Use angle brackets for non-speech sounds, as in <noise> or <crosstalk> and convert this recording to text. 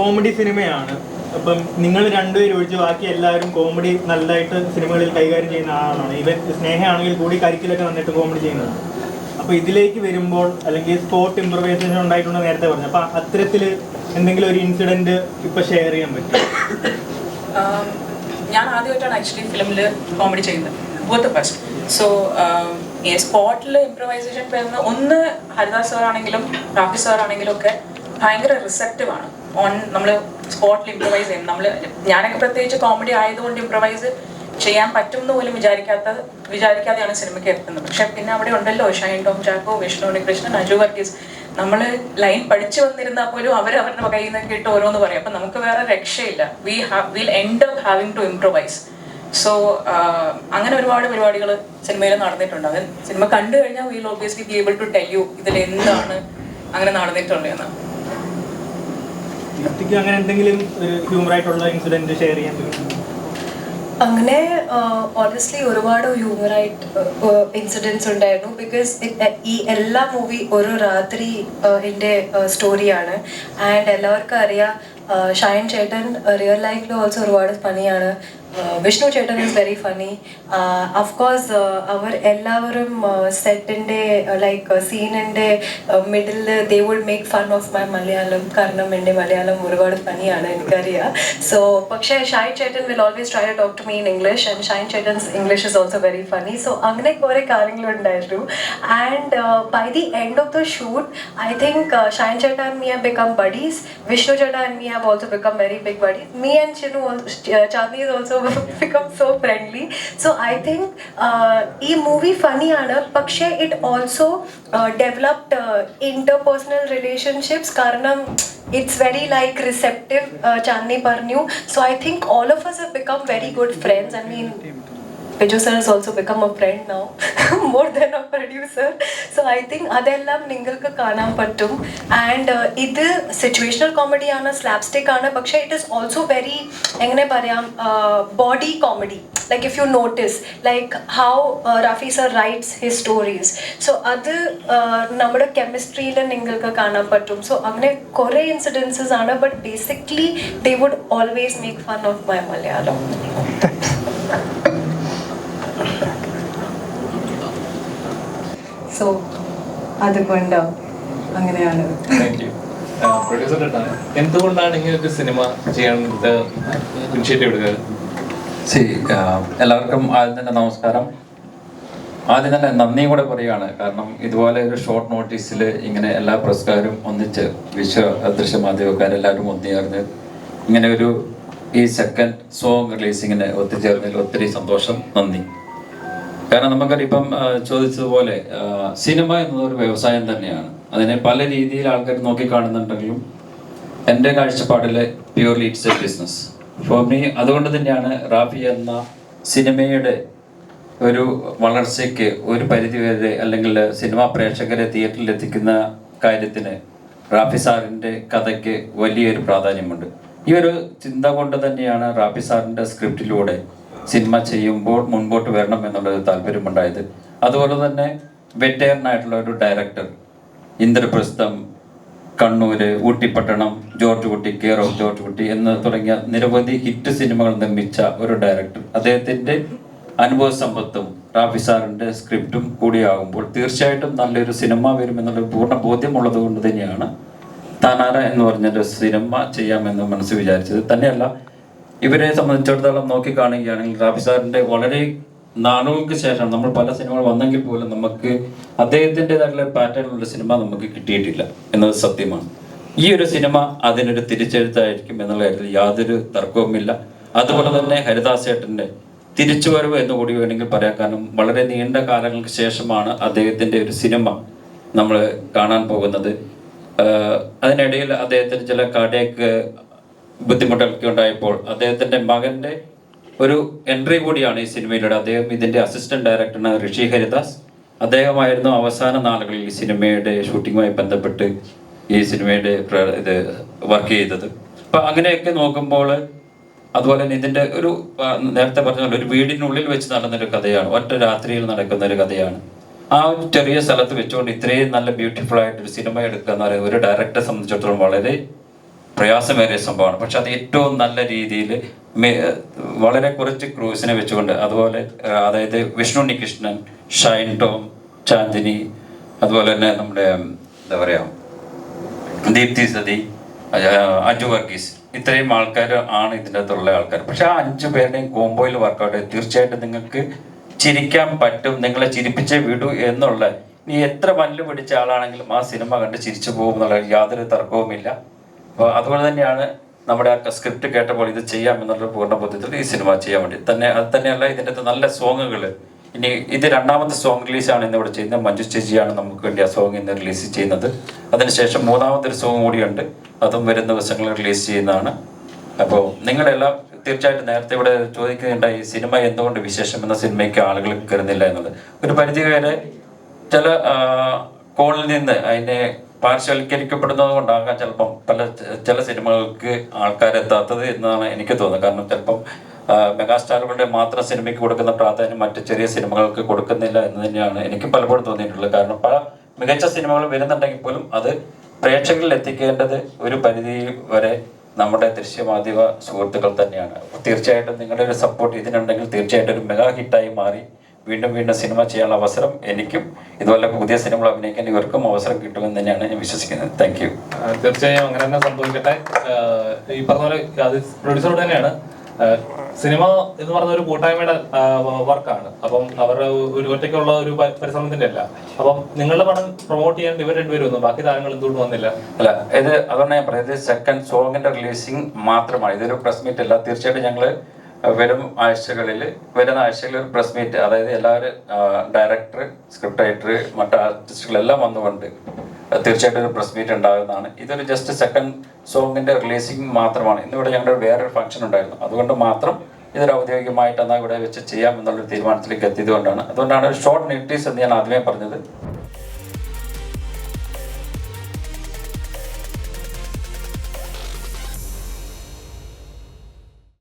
Comedy സിനിമയാണ്. അപ്പം നിങ്ങൾ രണ്ടുപേരും ഒഴിച്ച് ബാക്കി എല്ലാവരും കോമഡി നല്ലതായിട്ട് സിനിമകളിൽ കൈകാര്യം ചെയ്യുന്ന ആളാണ്. ഇവൻ സ്നേഹമാണെങ്കിൽ കൂടി കരിക്കിലൊക്കെ നന്നായിട്ട് കോമഡി ചെയ്യുന്നതാണ്. അപ്പൊ ഇതിലേക്ക് വരുമ്പോൾ അല്ലെങ്കിൽ സ്പോട്ട് ഇമ്പ്രവൈസേഷൻ ഉണ്ടായിട്ടുണ്ടോ നേരത്തെ പറഞ്ഞു. അപ്പൊ അത്തരത്തിൽ എന്തെങ്കിലും ഒരു ഇൻസിഡന്റ് ഇപ്പൊ ഷെയർ ചെയ്യാൻ പറ്റും ഞാൻ ആദ്യമായിട്ടാണ് ആക്ച്വലി ഫിലിമിൽ കോമഡി ചെയ്യുന്നത്. ബോത്ത് ഫസ്റ്റ് സോ സ്പോട്ടിൽ ഇംപ്രവൈസേഷൻ വരുന്ന ഒന്ന് ഹരിദാസ് സാർ ആണെങ്കിലും റാഫി സാർ ആണെങ്കിലും ഒക്കെ ഭയങ്കര റിസപ്റ്റീവ് ആണ്. ഓൺ നമ്മൾ സ്പോട്ടിൽ ഇംപ്രവൈസ് ചെയ്യും. നമ്മൾ ഞാനൊക്കെ പ്രത്യേകിച്ച് കോമഡി ആയതുകൊണ്ട് ഇംപ്രവൈസ് ചെയ്യാൻ പറ്റും എന്ന് പോലും വിചാരിക്കാത്ത വിചാരിക്കാതെയാണ് സിനിമയ്ക്ക് എത്തുന്നത്. പക്ഷെ പിന്നെ അവിടെ ഉണ്ടല്ലോ ഷൈൻ ടോം ചാക്കോ വിഷ്ണു ഉണ്ണികൃഷ്ണൻ അജു വർഗീസ്. നമ്മൾ ലൈൻ പഠിച്ചു വന്നിരുന്നാൽ പോലും അവർ അവരുടെ കയ്യിൽ നിന്ന് കേട്ട് ഓരോന്ന് പറയും. അപ്പം നമുക്ക് വേറെ രക്ഷയില്ല. We have will end up having to improvise so അങ്ങനെ ഒരുപാട് പരിപാടികൾ സിനിമയിൽ നടന്നിട്ടുണ്ട്. അത് സിനിമ കണ്ടു കഴിഞ്ഞാൽ will obviously be able to tell you ഇതിൽ എന്താണ് അങ്ങനെ നടന്നിട്ടുണ്ട് എന്ന്. ഇത്തിക്ക് അങ്ങനെ എന്തെങ്കിലും ഹ്യൂമർ ആയിട്ടുള്ള ഇൻസിഡന്റ് ഷെയർ അങ്ങനെ ഓണസ്റ്റ്ലി ഒരുപാട് ഹ്യൂമറായിട്ട് ഇൻസിഡൻസ് ഉണ്ടായിരുന്നു. ബിക്കോസ് ഈ എല്ലാ മൂവി ഒരു രാത്രി എന്റെ സ്റ്റോറിയാണ് ആൻഡ് എല്ലാവർക്കും അറിയാം ഷൈൻ ചേട്ടൻ റിയൽ ലൈഫിൽ ഓൾസോ ഒരുപാട് ഫണിയാണ് വിഷ്ണു ചേട്ടൻ is very funny of course അവർ എല്ലാവരും സെറ്റിന്റെ like സീനിന്റെ middle they would make fun of my Malayalam കാരണം എന്റെ മലയാളം ഒരുപാട് ഫണിയാണ് എനിക്കറിയാം സോ പക്ഷേ ഷൈൻ ചേട്ടൻ will always try to talk to me in English and Shine ചേട്ടൻസ് English is also very funny so അങ്ങനെ കുറേ കാര്യങ്ങളുണ്ടായിരുന്നു and by the end of the shoot I think Shine ചേട്ടൻ and me have become buddies. Vishnu ചേട്ടൻ and me have also become very big buddies. Me and Chinu also, Chandni has also <laughs> become so friendly. So I think uh, ഈ movie ഫണിയാണ് പക്ഷേ it also developed interpersonal relationships കാരണം it's very like receptive Chandi പറഞ്ഞു. So I think all of us have become very good friends. I mean Piju sir has also become a friend now, <laughs> more than a producer so I think അതെല്ലാം നിങ്ങൾക്ക് കാണാൻ പറ്റും and ഇത് situational comedy ആണ് slapstick ആണ് പക്ഷേ it is also very എങ്ങനെ പറയാം body comedy like if you notice like how Rafi sir writes his stories so അത് uh, നമ്മുടെ കെമിസ്ട്രിയിൽ നിങ്ങൾക്ക് കാണാൻ പറ്റും സോ അങ്ങനെ കുറേ ഇൻസിഡൻസസ് ആണ് but basically they would always make fun of my Malayalam so അതുകൊണ്ട്? അങ്ങനെയാണ്. പ്രൊഡ്യൂസർ എന്തുകൊണ്ടാണ് ഇങ്ങനെ ഒരു സിനിമ ചെയ്യാൻ ഇനിഷ്യേറ്റീവ് എടുക്കുക സി എല്ലാവർക്കും ആദ്യം തന്നെ നമസ്കാരം. ആദ്യം തന്നെ നന്ദിയും കൂടെ പറയുകയാണ്. കാരണം ഇതുപോലെ ഒരു ഷോർട്ട് നോട്ടീസിൽ ഇങ്ങനെ എല്ലാ പ്രസ്കാരും ഒന്നിച്ച് വിശ്വ അദൃശ്യ മാധ്യമക്കാരെല്ലാവരും ഒത്തുചേർന്ന് ഇങ്ങനെ ഒരു ഈ സെക്കൻഡ് സോങ് റിലീസിങ്ങിന് ഒത്തുചേർന്നതിൽ ഒത്തിരി സന്തോഷം നന്ദി. കാരണം നമുക്കറിയാം ഇപ്പം ചോദിച്ചതുപോലെ സിനിമ എന്നത് ഒരു വ്യവസായം തന്നെയാണ്. അതിനെ പല രീതിയിൽ ആൾക്കാർ നോക്കിക്കാണുന്നുണ്ടെങ്കിലും എന്റെ കാഴ്ചപ്പാടിൽ purely it's a business for me അതുകൊണ്ട് തന്നെയാണ് റാഫി എന്ന സിനിമയുടെ ഒരു വളർച്ചയ്ക്ക് ഒരു പരിധി വരെ അല്ലെങ്കിൽ സിനിമാ പ്രേക്ഷകരെ തിയേറ്ററിൽ എത്തിക്കുന്ന കാര്യത്തിന് റാഫി സാറിന്റെ കഥയ്ക്ക് വലിയൊരു പ്രാധാന്യമുണ്ട്. ഈ ഒരു ചിന്ത കൊണ്ട് തന്നെയാണ് റാഫി സാറിന്റെ സ്ക്രിപ്റ്റിലൂടെ സിനിമ ചെയ്യുമ്പോൾ മുൻപോട്ട് വരണം എന്നുള്ളൊരു താല്പര്യമുണ്ടായത്. അതുപോലെ തന്നെ വെറ്റേറിനായിട്ടുള്ള ഒരു director Indraprastham Kannur Oottippattanam George Kutty care of George Kutty എന്ന് തുടങ്ങിയ നിരവധി ഹിറ്റ് സിനിമകൾ നിർമ്മിച്ച ഒരു ഡയറക്ടർ. അദ്ദേഹത്തിന്റെ അനുഭവ സമ്പത്തും റാഫി സാറിന്റെ സ്ക്രിപ്റ്റും കൂടിയാകുമ്പോൾ തീർച്ചയായിട്ടും നല്ലൊരു സിനിമ വരും എന്നുള്ള പൂർണ ബോധ്യമുള്ളത് കൊണ്ട് തന്നെയാണ്. താനാര എന്ന് പറഞ്ഞൊരു സിനിമ ചെയ്യാമെന്ന് മനസ്സ് വിചാരിച്ചത്. തന്നെയല്ല ഇവരെ സംബന്ധിച്ചിടത്തോളം നോക്കിക്കാണുകയാണെങ്കിൽ റാഫി സാറിന്റെ വളരെ നാളുകൾക്ക് ശേഷം നമ്മൾ പല സിനിമകൾ വന്നെങ്കിൽ പോലും നമുക്ക് അദ്ദേഹത്തിന്റെതായിട്ടുള്ള പാറ്റേണിലുള്ള സിനിമ നമുക്ക് കിട്ടിയിട്ടില്ല എന്നത് സത്യമാണ്. ഈ ഒരു സിനിമ അതിനൊരു തിരിച്ചെഴുത്തായിരിക്കും എന്നുള്ള കാര്യത്തിൽ യാതൊരു തർക്കവുമില്ല. അതുപോലെ തന്നെ ഹരിദാസ് ഏട്ടന്റെ തിരിച്ചുവരവ് എന്ന് കൂടി വേണമെങ്കിൽ പറയാം കാരണം വളരെ നീണ്ട കാലങ്ങൾക്ക് ശേഷമാണ് അദ്ദേഹത്തിന്റെ ഒരു സിനിമ നമ്മൾ കാണാൻ പോകുന്നത്. അതിനിടയിൽ അദ്ദേഹത്തിന് ചില കാർഡിയക്ക് ബുദ്ധിമുട്ടൊക്കെ ഉണ്ടായപ്പോൾ അദ്ദേഹത്തിന്റെ മകന്റെ ഒരു എൻട്രി കൂടിയാണ് ഈ സിനിമയിലൂടെ. അദ്ദേഹം ഇതിന്റെ അസിസ്റ്റന്റ് ഡയറക്ടറാണ് ഋഷി ഹരിദാസ്. അദ്ദേഹമായിരുന്നു അവസാന നാളുകളിൽ ഈ സിനിമയുടെ ഷൂട്ടിങ്ങുമായി ബന്ധപ്പെട്ട് ഈ സിനിമയുടെ ഇത് വർക്ക് ചെയ്തത്. അപ്പൊ അങ്ങനെയൊക്കെ നോക്കുമ്പോൾ അതുപോലെ തന്നെ ഇതിന്റെ ഒരു നേരത്തെ പറഞ്ഞ ഒരു വീടിനുള്ളിൽ വെച്ച് നടന്നൊരു കഥയാണ്. ഒറ്റ രാത്രിയിൽ നടക്കുന്ന ഒരു കഥയാണ്. ആ ഒരു ചെറിയ സ്ഥലത്ത് വെച്ചുകൊണ്ട് ഇത്രയും നല്ല ബ്യൂട്ടിഫുൾ ആയിട്ട് ഒരു സിനിമ എടുക്കുക എന്ന് പറയുന്നത് ഒരു ഡയറക്ടറെ സംബന്ധിച്ചിടത്തോളം വളരെ പ്രയാസമേറിയ സംഭവമാണ്. പക്ഷെ അത് ഏറ്റവും നല്ല രീതിയിൽ വളരെ കുറച്ച് ക്രൂസിനെ വെച്ചുകൊണ്ട് അതുപോലെ അതായത് വിഷ്ണു ഉണ്ണികൃഷ്ണൻ ഷൈൻ ടോം ചാന്ദിനി അതുപോലെ തന്നെ നമ്മുടെ എന്താ പറയുക ദീപ്തി സതി അജു വർഗീസ്. ഇത്രയും ആൾക്കാർ ആണ് ഇതിന്റെ അകത്തുള്ള ആൾക്കാർ. പക്ഷെ ആ അഞ്ചു പേരുടെയും കോമ്പോയിൽ വർക്കൗട്ട് തീർച്ചയായിട്ടും നിങ്ങൾക്ക് ചിരിക്കാൻ പറ്റും നിങ്ങളെ ചിരിപ്പിച്ചേ വിടൂ എന്നുള്ള. നീ എത്ര മല്ല് പിടിച്ച ആളാണെങ്കിലും ആ സിനിമ കണ്ട് ചിരിച്ചു പോകും എന്നുള്ള യാതൊരു തർക്കവുമില്ല. അപ്പോൾ അതുപോലെ തന്നെയാണ് നമ്മുടെ ആ സ്ക്രിപ്റ്റ് കേട്ടപ്പോൾ ഇത് ചെയ്യാം എന്നുള്ള പൂർണ ബോധ്യത്തിൽ ഈ സിനിമ ചെയ്യാൻ വേണ്ടി. തന്നെ അത് തന്നെയല്ല ഇതിന്റെ നല്ല സോങ്ങുകൾ ഇനി ഇത് രണ്ടാമത്തെ സോങ് റിലീസാണ് ഇന്ന് ഇവിടെ ചെയ്യുന്നത്. മഞ്ജു ചേച്ചിയാണ് നമുക്ക് വേണ്ടി ആ സോങ് ഇന്ന് റിലീസ് ചെയ്യുന്നത്. അതിനുശേഷം മൂന്നാമത്തെ ഒരു സോങ് കൂടിയുണ്ട്. അതും വരുന്ന ദിവസങ്ങളിൽ റിലീസ് ചെയ്യുന്നതാണ്. അപ്പോൾ നിങ്ങളെല്ലാം തീർച്ചയായിട്ടും നേരത്തെ ഇവിടെ ചോദിക്കുന്നുണ്ടായി ഈ സിനിമ എന്തുകൊണ്ട് വിശേഷം എന്ന സിനിമയ്ക്ക് ആളുകൾ കയറുന്നില്ല എന്നുള്ളത്. ഒരു പരിധി വരെ ചില കോളിൽ നിന്ന് അതിനെ പാർശ്വവൽക്കരിക്കപ്പെടുന്നത് കൊണ്ടാകാം ചിലപ്പം പല ചില സിനിമകൾക്ക് ആൾക്കാരെത്താത്തത് എന്നാണ് എനിക്ക് തോന്നുന്നത്. കാരണം ചിലപ്പം മെഗാസ്റ്റാറുകളുടെ മാത്രം സിനിമയ്ക്ക് കൊടുക്കുന്ന പ്രാധാന്യം മറ്റ് ചെറിയ സിനിമകൾക്ക് കൊടുക്കുന്നില്ല എന്ന് തന്നെയാണ് എനിക്ക് പലപ്പോഴും തോന്നിയിട്ടുള്ളത്. കാരണം പല മികച്ച സിനിമകൾ വരുന്നുണ്ടെങ്കിൽ പോലും അത് പ്രേക്ഷകരിൽ എത്തിക്കേണ്ടത് ഒരു പരിധി വരെ നമ്മുടെ ദൃശ്യമാധ്യമ സുഹൃത്തുക്കൾ തന്നെയാണ്. തീർച്ചയായിട്ടും നിങ്ങളുടെ ഒരു സപ്പോർട്ട് ഇതിനുണ്ടെങ്കിൽ തീർച്ചയായിട്ടും ഒരു മെഗാ ഹിറ്റായി മാറി വീണ്ടും വീണ്ടും സിനിമ ചെയ്യാനുള്ള അവസരം എനിക്കും ഇതുപോലെ പുതിയ സിനിമകൾ അഭിനയിക്കാൻ ഇവർക്കും അവസരം കിട്ടുമെന്ന് തന്നെയാണ് ഞാൻ വിശ്വസിക്കുന്നത്. താങ്ക് യു തീർച്ചയായും അങ്ങനെ തന്നെ സംഭവിക്കട്ടെ. ഈ പറഞ്ഞ പോലെ അത് പ്രൊഡ്യൂസറോട് തന്നെയാണ്. സിനിമ എന്ന് പറഞ്ഞ ഒരു കൂട്ടായ്മയുടെ വർക്കാണ്. അപ്പം അവരുടെ ഒരു ഒറ്റയ്ക്കുള്ള ഒരു പരിശ്രമത്തിന്റെ അല്ല. അപ്പം നിങ്ങളുടെ പടം പ്രൊമോട്ട് ചെയ്യാൻ ഇവർ രണ്ടുപേരും ഒന്നും ബാക്കി താരങ്ങൾ എന്തുകൊണ്ട് വന്നില്ല. അല്ല ഇത് അതുകൊണ്ട് ഞാൻ പറയുന്നത്. സെക്കൻഡ് സോങ്ങിന്റെ റിലീസിംഗ് മാത്രമാണ്. ഇതൊരു പ്രസ് മീറ്റ് അല്ല. തീർച്ചയായിട്ടും ഞങ്ങൾ വരും ആഴ്ചകളിൽ വരുന്ന ആഴ്ചകളിൽ ഒരു പ്രസ് മീറ്റ് അതായത് എല്ലാവരും ഡയറക്ടർ സ്ക്രിപ്റ്റ് റൈറ്റർ മറ്റ് ആർട്ടിസ്റ്റുകളെല്ലാം വന്നുകൊണ്ട് തീർച്ചയായിട്ടും ഒരു പ്രസ് മീറ്റ് ഉണ്ടാകുന്നതാണ്. ഇതൊരു ജസ്റ്റ് സെക്കൻഡ് സോങ്ങിന്റെ റിലീസിംഗ് മാത്രമാണ്. ഇന്നിവിടെ ഞങ്ങളുടെ വേറൊരു ഫംഗ്ഷൻ ഉണ്ടായിരുന്നു. അതുകൊണ്ട് മാത്രം ഇതൊരു ഔദ്യോഗികമായിട്ട് എന്നാൽ ഇവിടെ വെച്ച് ചെയ്യാം എന്നുള്ളൊരു തീരുമാനത്തിലേക്ക് എത്തിയത് കൊണ്ടാണ് അതുകൊണ്ടാണ് ഷോർട്ട് നോട്ടീസ് എന്ന് ഞാൻ ആദ്യമേ പറഞ്ഞത്.